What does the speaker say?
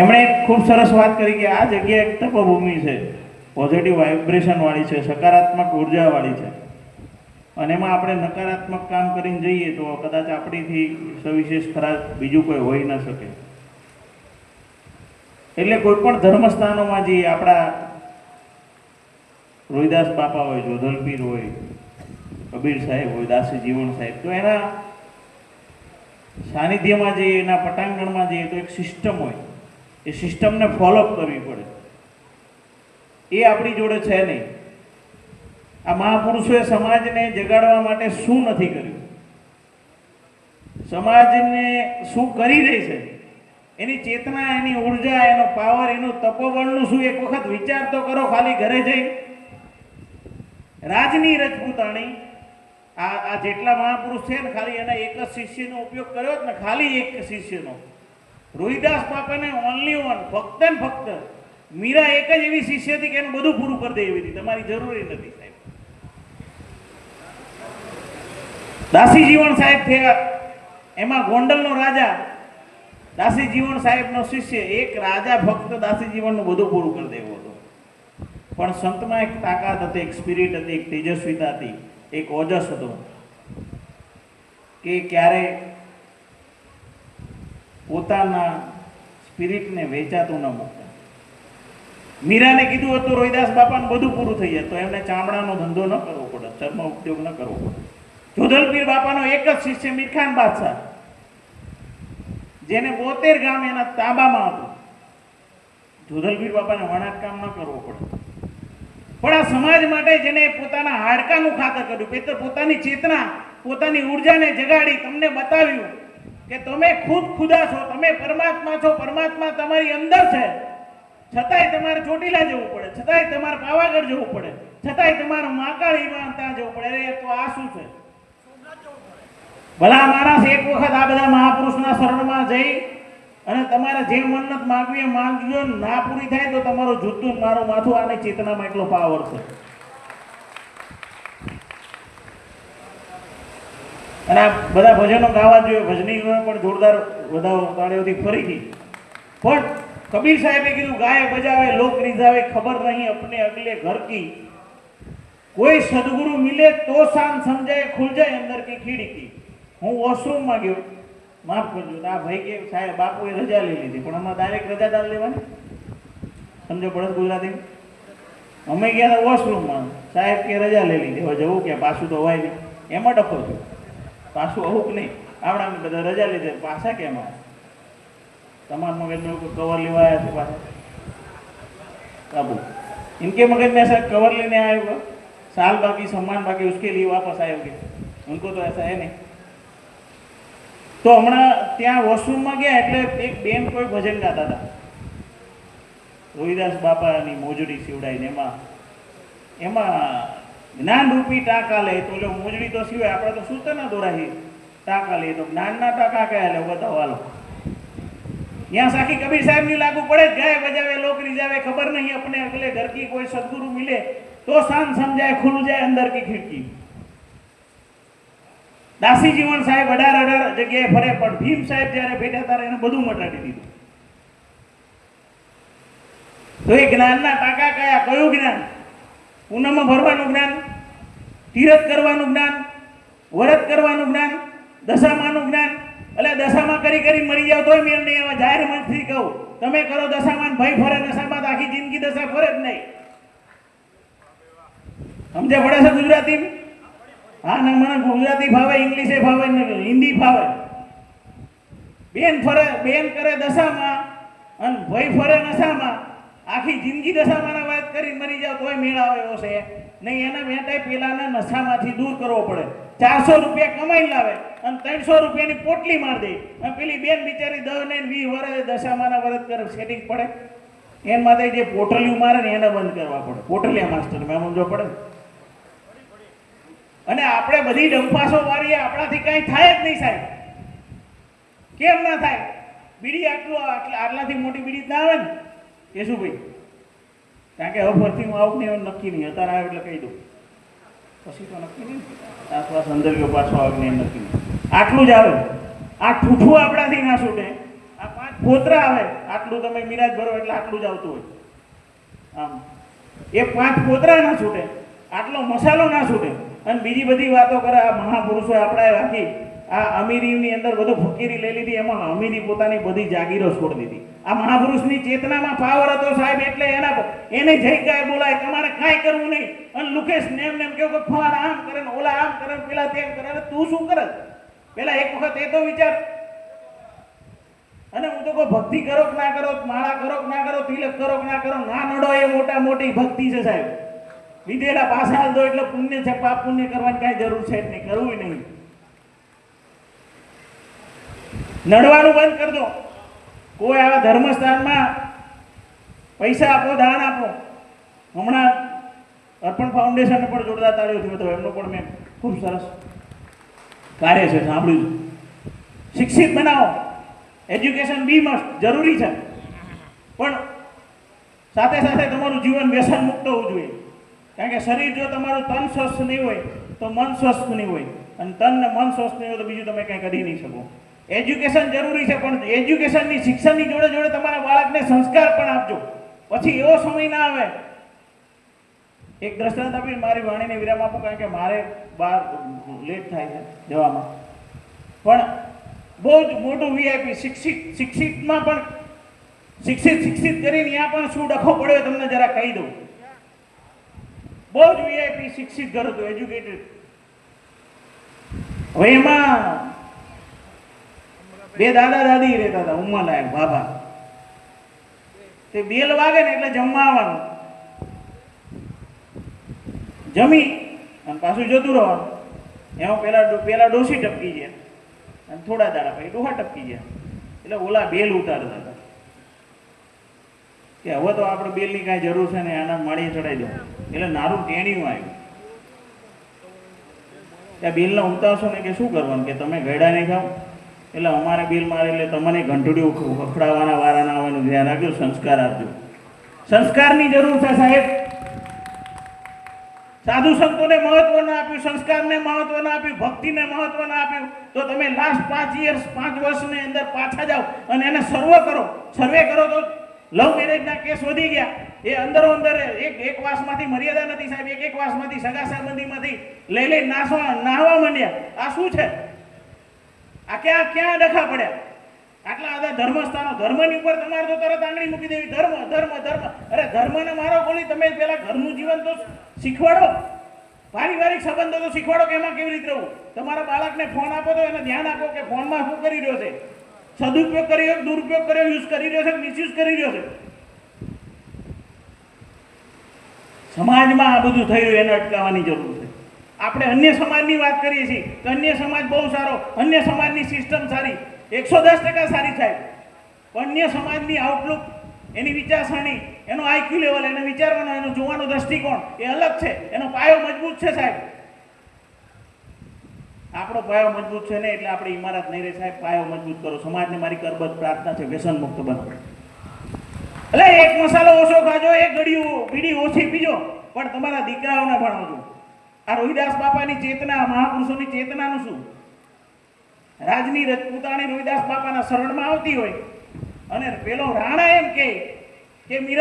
એમણે એક ખૂબ સરસ વાત કરી કે આ જગ્યા એક તપભૂમિ છે. પોઝિટિવ વાઇબ્રેશન વાળી છે, સકારાત્મક ઉર્જાવાળી છે. અને એમાં આપણે નકારાત્મક કામ કરીને જઈએ તો કદાચ આપણીથી સવિશેષ ખરાબ બીજું કોઈ હોઈ ન શકે. એટલે કોઈ પણ ધર્મસ્થાનોમાં જઈએ આપણા રોહિદાસ બાપા હોય, જોધલપીર હોય, કબીર સાહેબ હોય, દાસી જીવન સાહેબ, તો એના સાનિધ્યમાં જઈએ એના પટાંગણમાં જઈએ તો એક સિસ્ટમ હોય. એ સિસ્ટમને ફોલોઅપ કરવી પડે. એ આપણી જોડે છે નહીં. આ મહાપુરુષોએ સમાજને જગાડવા માટે શું નથી કર્યું? સમાજને શું કરી રહી છે? એની ચેતના, એની ઊર્જા, એનો પાવર, એનું તપોબળનું શું? એક વખત વિચાર તો કરો, ખાલી ઘરે જઈ. રાજની રજપૂતાણી, આ આ જેટલા મહાપુરુષ છે ને, ખાલી એના એક જ શિષ્યનો ઉપયોગ કર્યો જ ને, ખાલી એક શિષ્યનો. રોહિદાસ બાપાને ઓનલી ઓન ફક્ત ને ફક્ત મીરા એક જ એવી શિષ્ય હતી કે એનું બધું પૂરું કરી દે એવી હતી. તમારી જરૂરી નથી સાહેબ. દાસી જીવન સાહેબ થયા. એમાં ગોંડલનો રાજા દાસી જીવન સાહેબનો શિષ્ય, એક રાજા ફક્ત દાસી જીવનનું બધું પૂરું કરી દેવો હતો. પણ સંતમાં એક તાકાત હતી, એક સ્પિરિટ હતી, એક તેજસ્વીતા હતી, એક ઓજસ હતો કે ક્યારે પોતાના સ્પિરિટને વેચાતું ન મૂકતા મીરાને કીધું હતું, રોહિદાસ બાપાને બધું પૂરું થઈ જાય. તો એમને ચામડાનો ધંધો ન કરવો પડે, ચર્મ ઉપયોગ ન કરવો પડે. જોધલપીર બાપાનો એક જ શિષ્ય મીરખાન બાદશાહ, જેને બોતેર ગામ એના તાબામાં હતું. જોધલપીર બાપાને વણાટ કામ ન કરવો પડે. પણ આ સમાજ માટે જેને પોતાના હાડકાનું ખાતર કર્યું, પેતર પોતાની ચેતના, પોતાની ઉર્જાને જગાડી, તમને બતાવ્યું કે તમે ખુદ ખુદા છો, તમે પરમાત્મા છો, પરમાત્મા તમારી અંદર છે. છતાંય તમારે ચોટીલા જવું પડે, છતાંય તમારે પાવાગઢ જવું પડે, છતાંય તમારે મહાકાળીમાં ત્યાં જવું પડે. અરે તો આ શું છે? ભલા માણસ એક વખત આ બધા મહાપુરુષના શરણમાં જઈ અને તમારે જે મન્નત માગવી એ માંગજો, ના પૂરી થાય તો તમારું જૂતું મારું માથું, આની ચેતનામાં એટલો પાવર છે. અને આ બધા ભજનો ગાવા જોઈએ. ભજની પણ જોરદાર વધારો તાળીઓથી ફરી ગઈ. પણ કબીર સાહેબે કીધું, ગાય બજાવે, લોક રીઝાવે, ખબર નહીં અપને અગલે ઘર કી. કોઈ સદગુરુ મિલે તો શાન સમજાય ખુલ જાય અંદર કી ખીડકી હું વોશરૂમમાં ગયો. માફ કરજો આ ભાઈ કે સાહેબ, બાપુએ રજા લઈ લીધી. પણ આમાં ડાયરેક્ટ રજા દાર લેવાની? સમજો પડે ગુજરાતી? અમે ગયા વોશરૂમમાં. સાહેબ કે રજા લઈ લીધી. હવે જવું કે પાછું તો હોય નહીં. એમાં ડખો છે પાછું આવું કે નહીં આવડા બધા રજા લીધે પાછા કેમ આવે તમારા મગજનું કોઈ કવર લેવા આવ્યા છે પાછા बाबू इनके मगज में ऐसा कवर लेने आए हुआ साल बाकी सम्मान बाकी उसके लिए वापस आए होंगे उनको तो ऐसा है नहीं તો હમણાં ત્યાં વોશરૂમમાં ગયા એટલે એક બેન કોઈ ભજન ગાતા હતા રોહિદાસ બાપાની મોજડી સીવડાઈને એમાં એમાં જ્ઞાનરૂપી ટાંકા લે તો એટલે મોજડી તો સિવાય આપણે તો સૂતરના દોરાહી ટાંકા લે તો જ્ઞાનના ટાંકા કયા એટલે બતાવો હાલો यहाँ साखी कबीर साहब नहीं लागू पड़े गाय बजावे लोग रिजावे खबर नहीं अपने अगले घर की कोई सदगुरु मिले तो शान समझाए खुल जाए अंदर की खिड़की દાસી જીવન સાહેબ અઢાર અઢાર જગ્યાએ ફરે પણ ભીમ સાહેબ જ્યારે બેઠા ત્યારે એને બધું મટાડી દીધું તો એ જ્ઞાનના ટાંકા કયા કયું જ્ઞાન પૂનમમાં ભરવાનું જ્ઞાન, તીરથ કરવાનું જ્ઞાન, વરત કરવાનું જ્ઞાન, દશામાનું જ્ઞાન, એટલે દશામાં કરી કરી મરી જાવ તોય મેળ નહીં આવે, જાહેર મંચથી કહું, તમે કરો દશામાં ભાઈ ફરે દશામાં આખી જિંદગી દશા ફરે જ નહીં. સમજે પડે છે ગુજરાતી? હા, ના, મને ગુજરાતી ફાવે, ઇંગ્લિશે ફાવે હિન્દી ફાવે. બેન ફરે, બેન કરે દશામાં, અને ભાઈ ફરે નશામાં આખી જિંદગી દશામાં કરી મરી જાવ તોય મેળ આવે એવો છે. નહીં, એના માટે પેલાના નશામાંથી દૂર કરવો પડે. ચારસો રૂપિયા કમાઈ લાવે અને ત્રણસો રૂપિયાની પોટલી માર દે. અને પેલી બેન બિચારી દસ ને વીસ વર્ષ દશામાના વરત કરે સેટિંગ પડે. એના માટે જે પોટલિયું મારે ને એને બંધ કરવા પડે. પોટલિયા માસ્ટર, મેં સમજો પડે અને આપણે બધી ડંફાસો વાળીએ, આપણાથી કાંઈ થાય જ નહીં સાહેબ. કેમ ના થાય? બીડી આટલું, આટલા, આટલાથી મોટી બીડી ના આવે ને? કે શું ભાઈ કારણ કે હવે ફરતી હું આવું નહીં નક્કી નહીં. અત્યારે આવે એટલે કહી દઉં. પછી તો નક્કી નહીં. આસપાસ અંદર ગયો પાછો આવે નહીં, નક્કી નહીં. આટલું જ આવે. આ ઠૂઠું આપણાથી ના છૂટે. આ પાંચ ફોતરા આવે. આટલું તમે મિરાજ ભરો એટલે આટલું જ આવતું હોય. આમ. એ પાંચ ફોતરા ના છૂટે. આટલો મસાલો ના છૂટે. અને બીજી બધી વાતો કરે આ મહાપુરુષો આપણા રાખી. આ અમીરીની અંદર બધું ફકીરી લઈ લીધી, એમાં અમીરી પોતાની બધી જાગીરો છોડી દીધી. આ મહાપુરુષની ચેતનામાં પાવર હતો સાહેબ, એટલે એના એને જઈ ગાય બોલાય તમારે કાંઈ કરવું નહીં. અને લુકેશ નેમ નેમ કેવું કે ફલાણા આમ કરે ને ઓલા આમ કરે ને પેલા તેમ કરે. અરે તું શું કરે? પેલા એક વખત એ તો વિચાર. અને હું તો કહું, ભક્તિ કરો કે ના કરો, માળા કરો કે ના કરો, તિલક કરો કે ના કરો, ના નડો એ મોટા મોટી ભક્તિ છે સાહેબ. વિધેલા પાછા દો એટલે પુણ્ય છે, પાપ પુણ્ય કરવાની કાંઈ જરૂર છે નહીં કરવું નહીં. નડવાનું બંધ કરી દો. કોઈ આવા ધર્મસ્થાનમાં પૈસા આપો, દાન આપો. હમણાં અર્પણ ફાઉન્ડેશન પણ જોડદાર તાળીઓ છું તો એમનો પણ મેં ખૂબ સરસ કાર્ય છે, સાંભળ્યું શિક્ષિત બનાવો. એજ્યુકેશન બી મસ્ટ જરૂરી છે. પણ સાથે સાથે તમારું જીવન વ્યસન મુક્ત હોવું જોઈએ. કારણ કે શરીર જો તમારું તન સ્વસ્થ નહીં હોય, તો મન સ્વસ્થ નહીં હોય. અને તન ને મન સ્વસ્થ નહીં હોય તો બીજું તમે કંઈ કરી નહીં શકો. એજ્યુકેશન જરૂરી છે, પણ એજ્યુકેશનની શિક્ષણની જોડે જોડે તમારા બાળકને સંસ્કાર પણ આપજો. પછી એવો સમય ના આવે. એક દ્રષ્ટાંત આપી મારી વાણીને વિરામ આપું, કારણ કે મારે બહાર લેટ થાય છે જવામાં. પણ બહુ જ મોટું વીઆઈપી શિક્ષિત, શિક્ષિતમાં પણ, શિક્ષિત શિક્ષિત કરીને ત્યાં પણ શું ડખો પડ્યો તમને જરા કહી દઉં. બહુ જ વીઆઈપી શિક્ષિત ઘર હતું એજ્યુકેટેડ હવે એમાં બે દાદા દાદી રહેતા હતા ઉંમર લાયક બાબા. તે બેલ વાગે ને એટલે જમવા આવવાનું. જમી અને પાછું જતું રહેવાનું. એમાં પેલા પેલા ડોસી ટપકી ગયા. અને થોડા દાડા પછી ડોહા ટપકી ગયા. એટલે ઓલા બેલ ઉતારતા હતા. કે હવે તો આપણે બેલની કાંઈ જરૂર છે ને, આના માળીએ ચડાવી દો. એટલે નારું ટેણીયું આવ્યું. ત્યાં બિલને ઉતારશો ને કે શું કરવાનું? કે તમે ગયડા નહીં ખાઓ એટલે અમારે બિલ મારે એટલે તમને ઘંટડીઓ ખખડાવવાના વારાના આવવાનું ધ્યાન રાખજો, સંસ્કાર આપજો. સંસ્કારની જરૂર છે સાહેબ. સાધુ સંતોને મહત્વ ના આપ્યું, સંસ્કારને મહત્વ ના આપ્યું, ભક્તિને મહત્વ ના આપ્યું. તો તમે લાસ્ટ પાંચ યર્સ પાંચ વર્ષની અંદર પાછા જાઓ અને એને સર્વે કરો. સર્વે કરો તો લવ મેરેજના કેસ વધી ગયા. એ અંદરો અંદર એક એક વાસમાંથી મર્યાદા નથી સાહેબ, એક એક વાસમાંથી સગા સંબંધીમાંથી લઈ લઈ નાસવા, નાહવા માંડ્યા. આ શું છે? આ ક્યાં ક્યાં ડખા પડ્યા? આટલા બધા ધર્મસ્થાનો, ધર્મની ઉપર તમારે તો તરત આંગળી મૂકી દેવી. ધર્મ ધર્મ ધર્મ. અરે ધર્મને મારો બોલી તમે પેલા ઘરનું જીવન તો શીખવાડો. પારિવારિક સંબંધો તો શીખવાડો કે એમાં કેવી રીતે રહેવું? તમારા બાળકને ફોન આપો તો એને ધ્યાન આપો કે ફોનમાં શું કરી રહ્યો છે? સદુપયોગ કરી રહ્યો દુરુપયોગ કર્યો? યુઝ કરી રહ્યો છે મિસયુઝ કરી રહ્યો છે? સમાજમાં આ બધું થઈ રહ્યું, એને અટકાવવાની જરૂર. છે આપણે અન્ય સમાજની વાત કરીએ છીએ, તો અન્ય સમાજ બહુ સારો, અન્ય સમાજની સિસ્ટમ સારી, એકસો દસ ટકા સારી પણ અન્ય સમાજની આઉટલુક એની વિચારસરણી, એનો આઈક્યુ લેવલ એને વિચારવાનો, એનો જોવાનો દ્રષ્ટિકોણ એ અલગ છે. એનો પાયો મજબૂત છે સાહેબ. આપણો પાયો મજબૂત છે ને એટલે આપણી ઇમારત નહીં રહે સાહેબ. પાયો મજબૂત કરો. સમાજને મારી કરબત પ્રાર્થના છે. વ્યસન મુક્ત બનો. એટલે એક મસાલો ઓછો ખાજો, એક ગળ્યું, બીડી ઓછી પીજો. પણ તમારા દીકરાઓને ભણાવજો. આ રોહિદાસ બાપાની ચેતના, મહાપુરુષોની ચેતનાનું શું? રાજની રજપૂતાણી રોહિદાસ બાપાના શરણમાં આવતી હોય. અને પેલો રાણા એમ કે મીરા